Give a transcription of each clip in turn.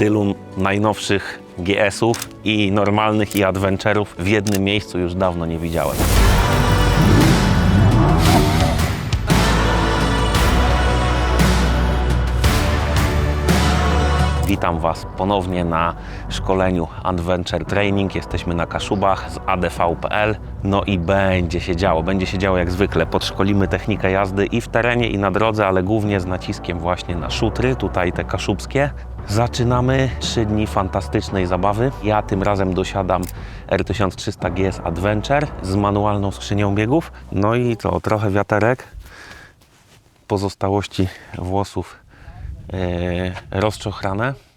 tylu najnowszych GS-ów i normalnych i adventurów w jednym miejscu już dawno nie widziałem. Witam Was ponownie na szkoleniu Adventure Training. Jesteśmy na Kaszubach z adv.pl. No i będzie się działo, będzie się działo jak zwykle. Podszkolimy technikę jazdy i w terenie, i na drodze, ale głównie z naciskiem właśnie na szutry, tutaj te kaszubskie. Zaczynamy trzy dni fantastycznej zabawy. Ja tym razem dosiadam R1300 GS Adventure z manualną skrzynią biegów. No i co, trochę wiaterek, pozostałości włosów e, rozczochrane.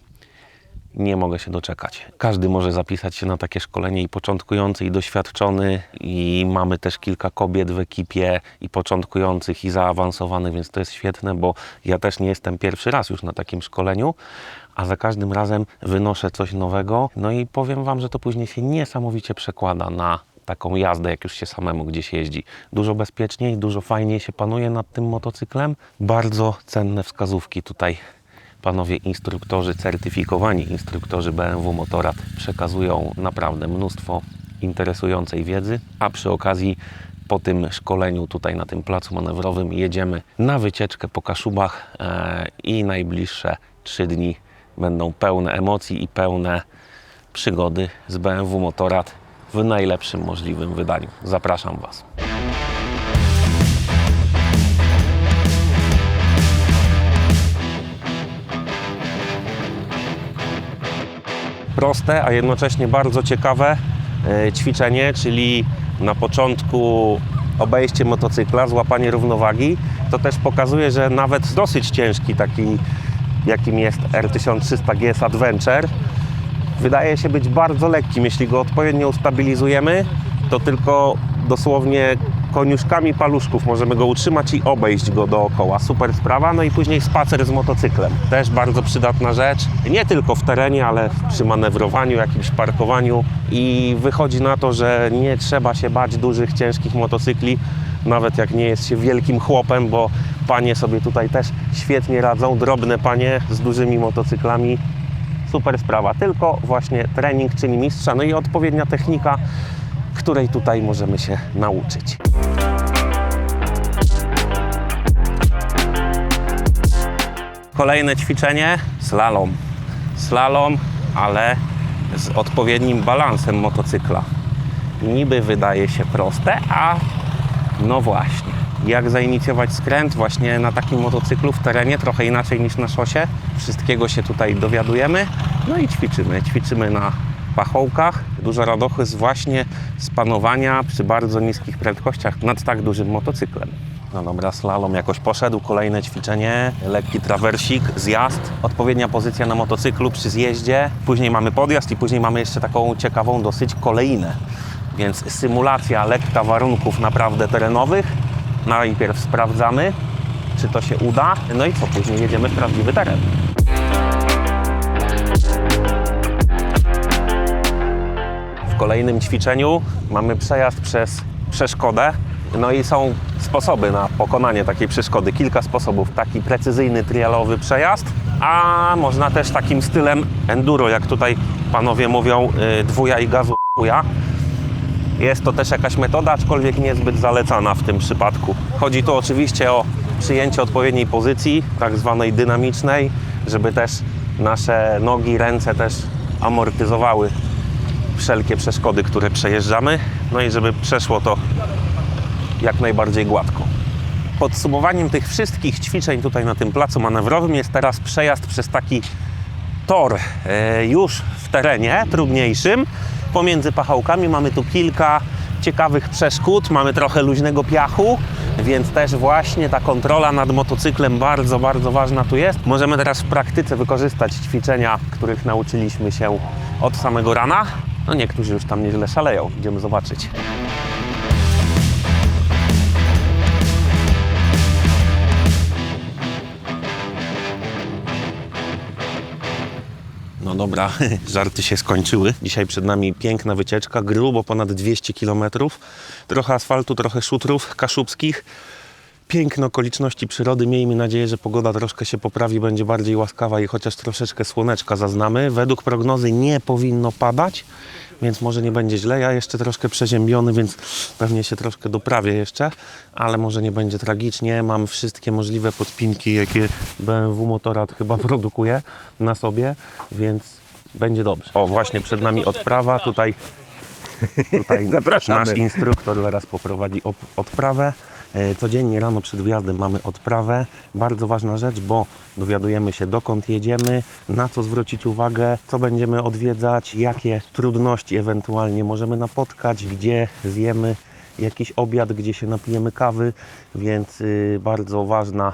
Nie mogę się doczekać. Każdy może zapisać się na takie szkolenie i początkujący, i doświadczony. I mamy też kilka kobiet w ekipie, i początkujących, i zaawansowanych, więc to jest świetne, bo ja też nie jestem pierwszy raz już na takim szkoleniu, a za każdym razem wynoszę coś nowego. No i powiem Wam, że to później się niesamowicie przekłada na taką jazdę, jak już się samemu gdzieś jeździ. Dużo bezpieczniej, dużo fajniej się panuje nad tym motocyklem. Bardzo cenne wskazówki tutaj panowie instruktorzy, certyfikowani instruktorzy BMW Motorrad przekazują naprawdę mnóstwo interesującej wiedzy, a przy okazji po tym szkoleniu tutaj na tym placu manewrowym jedziemy na wycieczkę po Kaszubach e, i najbliższe trzy dni będą pełne emocji i pełne przygody z BMW Motorrad w najlepszym możliwym wydaniu. Zapraszam Was. Proste, a jednocześnie bardzo ciekawe e, ćwiczenie, czyli na początku obejście motocykla, złapanie równowagi. To też pokazuje, że nawet dosyć ciężki taki, jakim jest R1300 GS Adventure, wydaje się być bardzo lekkim. Jeśli go odpowiednio ustabilizujemy, to tylko dosłownie koniuszkami paluszków możemy go utrzymać i obejść go dookoła. Super sprawa. No i później spacer z motocyklem. Też bardzo przydatna rzecz. Nie tylko w terenie, ale przy manewrowaniu, jakimś parkowaniu. I wychodzi na to, że nie trzeba się bać dużych, ciężkich motocykli, nawet jak nie jest się wielkim chłopem, bo panie sobie tutaj też świetnie radzą. Drobne panie z dużymi motocyklami super sprawa. Tylko właśnie trening czyni mistrza, no i odpowiednia technika, której tutaj możemy się nauczyć. Kolejne ćwiczenie slalom. Slalom, ale z odpowiednim balansem motocykla. Niby wydaje się proste, a no właśnie. Jak zainicjować skręt właśnie na takim motocyklu w terenie, trochę inaczej niż na szosie. Wszystkiego się tutaj dowiadujemy, no i ćwiczymy. Ćwiczymy na pachołkach. Dużo radochy z właśnie z panowania przy bardzo niskich prędkościach nad tak dużym motocyklem. No dobra, slalom jakoś poszedł. Kolejne ćwiczenie, lekki trawersik, zjazd, odpowiednia pozycja na motocyklu przy zjeździe. Później mamy podjazd i później mamy jeszcze taką ciekawą dosyć kolejnę. Więc symulacja lekka warunków naprawdę terenowych. Najpierw sprawdzamy, czy to się uda. No i co, później jedziemy w prawdziwy teren. W kolejnym ćwiczeniu mamy przejazd przez przeszkodę. No i są sposoby na pokonanie takiej przeszkody. Kilka sposobów. Taki precyzyjny, trialowy przejazd, a można też takim stylem enduro, jak tutaj panowie mówią, yy, dwuja i gazu chuja. Jest to też jakaś metoda, aczkolwiek niezbyt zalecana w tym przypadku. Chodzi tu oczywiście o przyjęcie odpowiedniej pozycji, tak zwanej dynamicznej, żeby też nasze nogi, ręce też amortyzowały wszelkie przeszkody, które przejeżdżamy, no i żeby przeszło to jak najbardziej gładko. Podsumowaniem tych wszystkich ćwiczeń tutaj na tym placu manewrowym jest teraz przejazd przez taki tor e, już w terenie, trudniejszym. Pomiędzy pachołkami mamy tu kilka ciekawych przeszkód, mamy trochę luźnego piachu, więc też właśnie ta kontrola nad motocyklem bardzo, bardzo ważna tu jest. Możemy teraz w praktyce wykorzystać ćwiczenia, których nauczyliśmy się od samego rana. No niektórzy już tam nieźle szaleją, idziemy zobaczyć. No dobra, żarty się skończyły. Dzisiaj przed nami piękna wycieczka, grubo ponad 200 km. Trochę asfaltu, trochę szutrów kaszubskich. piękne okoliczności przyrody. Miejmy nadzieję, że pogoda troszkę się poprawi, będzie bardziej łaskawa i chociaż troszeczkę słoneczka zaznamy. Według prognozy nie powinno padać, więc może nie będzie źle. Ja jeszcze troszkę przeziębiony, więc pewnie się troszkę doprawię jeszcze, ale może nie będzie tragicznie. Mam wszystkie możliwe podpinki, jakie BMW Motorrad chyba produkuje na sobie, więc będzie dobrze. O, właśnie przed nami odprawa. Tutaj Tutaj nasz instruktor zaraz poprowadzi op- odprawę. E, Codziennie rano przed wyjazdem mamy odprawę. Bardzo ważna rzecz, bo dowiadujemy się dokąd jedziemy, na co zwrócić uwagę, co będziemy odwiedzać, jakie trudności ewentualnie możemy napotkać, gdzie zjemy jakiś obiad, gdzie się napijemy kawy, więc y, bardzo ważna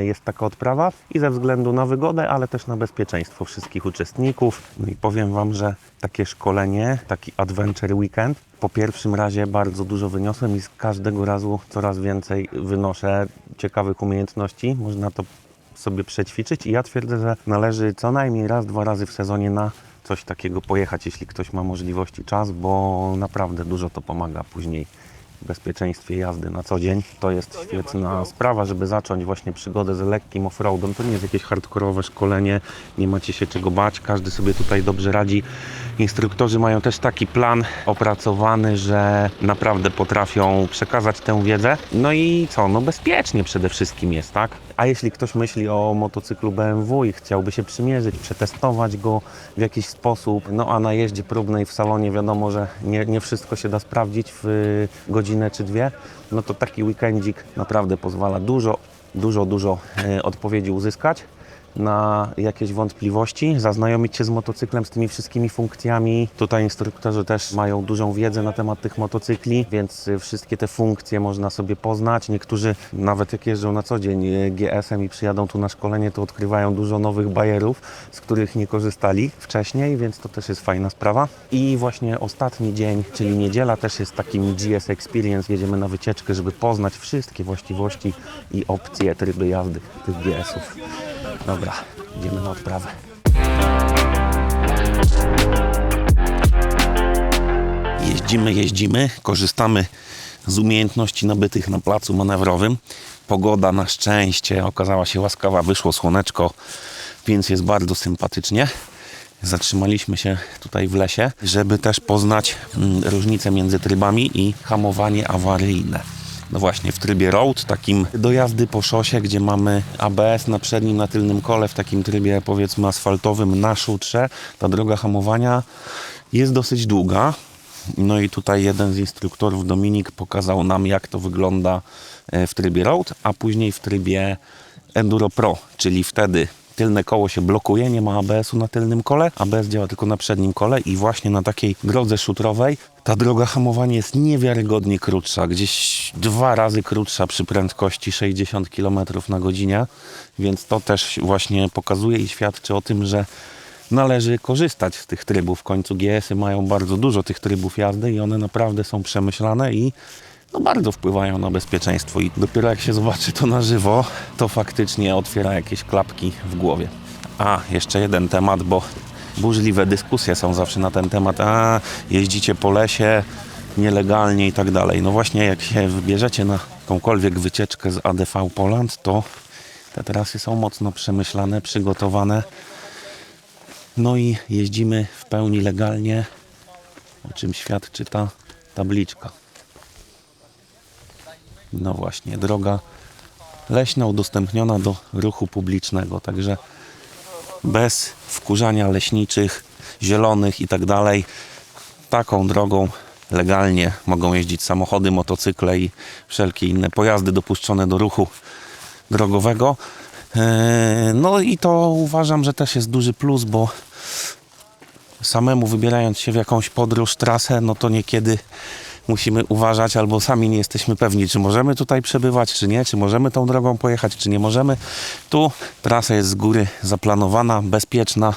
y, jest taka odprawa i ze względu na wygodę, ale też na bezpieczeństwo wszystkich uczestników. No i powiem Wam, że takie szkolenie, taki adventure weekend, po pierwszym razie bardzo dużo wyniosłem i z każdego razu coraz więcej wynoszę ciekawych umiejętności. Można to sobie przećwiczyć i ja twierdzę, że należy co najmniej raz, dwa razy w sezonie na coś takiego pojechać, jeśli ktoś ma możliwości, czas, bo naprawdę dużo to pomaga później bezpieczeństwie jazdy na co dzień. To jest świetna sprawa, żeby zacząć właśnie przygodę z lekkim offroadem. To nie jest jakieś hardkorowe szkolenie, nie macie się czego bać, każdy sobie tutaj dobrze radzi. Instruktorzy mają też taki plan opracowany, że naprawdę potrafią przekazać tę wiedzę. No i co? No bezpiecznie przede wszystkim jest, tak? A jeśli ktoś myśli o motocyklu BMW i chciałby się przymierzyć, przetestować go w jakiś sposób, no a na jeździe próbnej w salonie wiadomo, że nie, nie wszystko się da sprawdzić w godzinę czy dwie, no to taki weekendzik naprawdę pozwala dużo, dużo, dużo y, odpowiedzi uzyskać na jakieś wątpliwości, zaznajomić się z motocyklem, z tymi wszystkimi funkcjami. Tutaj instruktorzy też mają dużą wiedzę na temat tych motocykli, więc y, wszystkie te funkcje można sobie poznać. Niektórzy nawet jak jeżdżą na co dzień y, GS-em i przyjadą tu na szkolenie, to odkrywają dużo nowych bajerów, z których nie korzystali wcześniej, więc to też jest fajna sprawa. I właśnie ostatni dzień, czyli niedziela, też jest takim GS Experience. Jedziemy na wycieczkę, żeby poznać wszystkie właściwości i opcje, tryby jazdy tych GS-ów. Dobra, idziemy na odprawę. Jeździmy, jeździmy, korzystamy z umiejętności nabytych na placu manewrowym. Pogoda na szczęście okazała się łaskawa, wyszło słoneczko, więc jest bardzo sympatycznie. Zatrzymaliśmy się tutaj w lesie, żeby też poznać mm, różnicę między trybami i hamowanie awaryjne. No właśnie, w trybie road, takim do jazdy po szosie, gdzie mamy ABS na przednim, na tylnym kole, w takim trybie powiedzmy asfaltowym na szutrze, ta droga hamowania jest dosyć długa. No i tutaj jeden z instruktorów, Dominik, pokazał nam, jak to wygląda e, w trybie road, a później w trybie Enduro Pro, czyli wtedy tylne koło się blokuje, nie ma ABS-u na tylnym kole, ABS działa tylko na przednim kole i właśnie na takiej drodze szutrowej ta droga hamowania jest niewiarygodnie krótsza, gdzieś dwa razy krótsza przy prędkości 60 km na godzinę, więc to też właśnie pokazuje i świadczy o tym, że należy korzystać z tych trybów. W końcu GS-y mają bardzo dużo tych trybów jazdy i one naprawdę są przemyślane i no bardzo wpływają na bezpieczeństwo i dopiero jak się zobaczy to na żywo, to faktycznie otwiera jakieś klapki w głowie. A, jeszcze jeden temat, bo burzliwe dyskusje są zawsze na ten temat. A, jeździcie po lesie nielegalnie i tak dalej. No właśnie, jak się wybierzecie na jakąkolwiek wycieczkę z ADV Poland, to te trasy są mocno przemyślane, przygotowane. No i jeździmy w pełni legalnie, o czym świadczy ta tabliczka. No właśnie, droga leśna udostępniona do ruchu publicznego, także bez wkurzania leśniczych, zielonych i tak dalej. Taką drogą legalnie mogą jeździć samochody, motocykle i wszelkie inne pojazdy dopuszczone do ruchu drogowego. Eee, No i to uważam, że też jest duży plus, bo samemu wybierając się w jakąś podróż, trasę, no to niekiedy musimy uważać albo sami nie jesteśmy pewni, czy możemy tutaj przebywać, czy nie, czy możemy tą drogą pojechać, czy nie możemy. Tu trasa jest z góry zaplanowana, bezpieczna,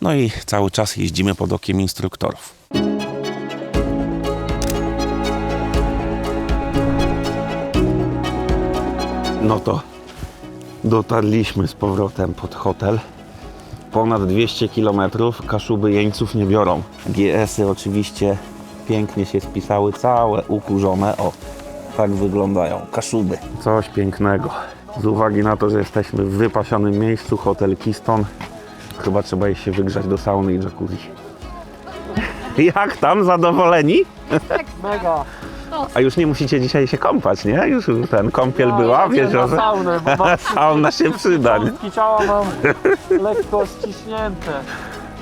no i cały czas jeździmy pod okiem instruktorów. No to dotarliśmy z powrotem pod hotel. Ponad 200 km, Kaszuby jeńców nie biorą. GS-y oczywiście pięknie się spisały, całe ukurzone. O, Tak wyglądają kaszuby. Coś pięknego. Z uwagi na to, że jesteśmy w wypasionym miejscu, hotel Keystone, chyba trzeba iść się wygrzać do sauny i jacuzzi. Jak tam? Zadowoleni? Mega. A już nie musicie dzisiaj się kąpać, nie? Już ten kąpiel była w Ja jeziorze. na saunę, bo mam Sauna się przyda, wszystkie ciała mam lekko ściśnięte.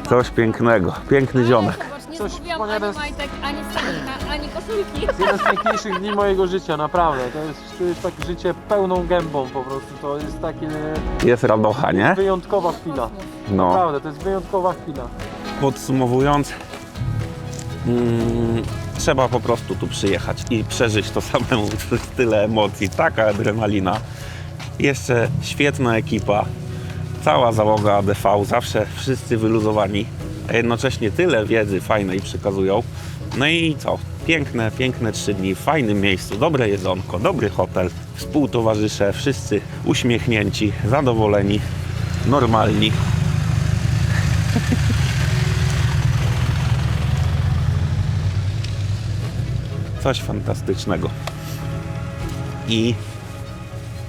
Coś pięknego. Piękny ziomek. Nie Coś zgubiłam ani majtek, ani stanika, ani koszulki. Jeden z piękniejszych dni mojego życia, naprawdę. To jest, to jest takie życie pełną gębą po prostu. To jest takie Jest radocha, nie? wyjątkowa chwila. No. Naprawdę, to jest wyjątkowa chwila. Podsumowując, mm, trzeba po prostu tu przyjechać i przeżyć to samemu. To jest tyle emocji, taka adrenalina. Jeszcze świetna ekipa, cała załoga ADV, zawsze wszyscy wyluzowani, a jednocześnie tyle wiedzy fajnej przekazują. No i co? Piękne, piękne trzy dni w fajnym miejscu, dobre jedzonko, dobry hotel, współtowarzysze, wszyscy uśmiechnięci, zadowoleni, normalni. Coś fantastycznego. I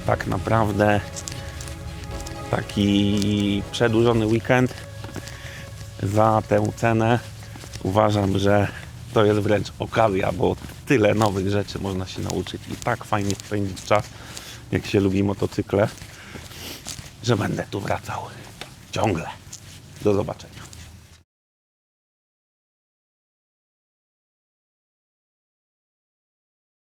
tak naprawdę taki przedłużony weekend za tę cenę uważam, że to jest wręcz okazja, bo tyle nowych rzeczy można się nauczyć i tak fajnie spędzić czas, jak się lubi motocykle, że będę tu wracał ciągle. Do zobaczenia.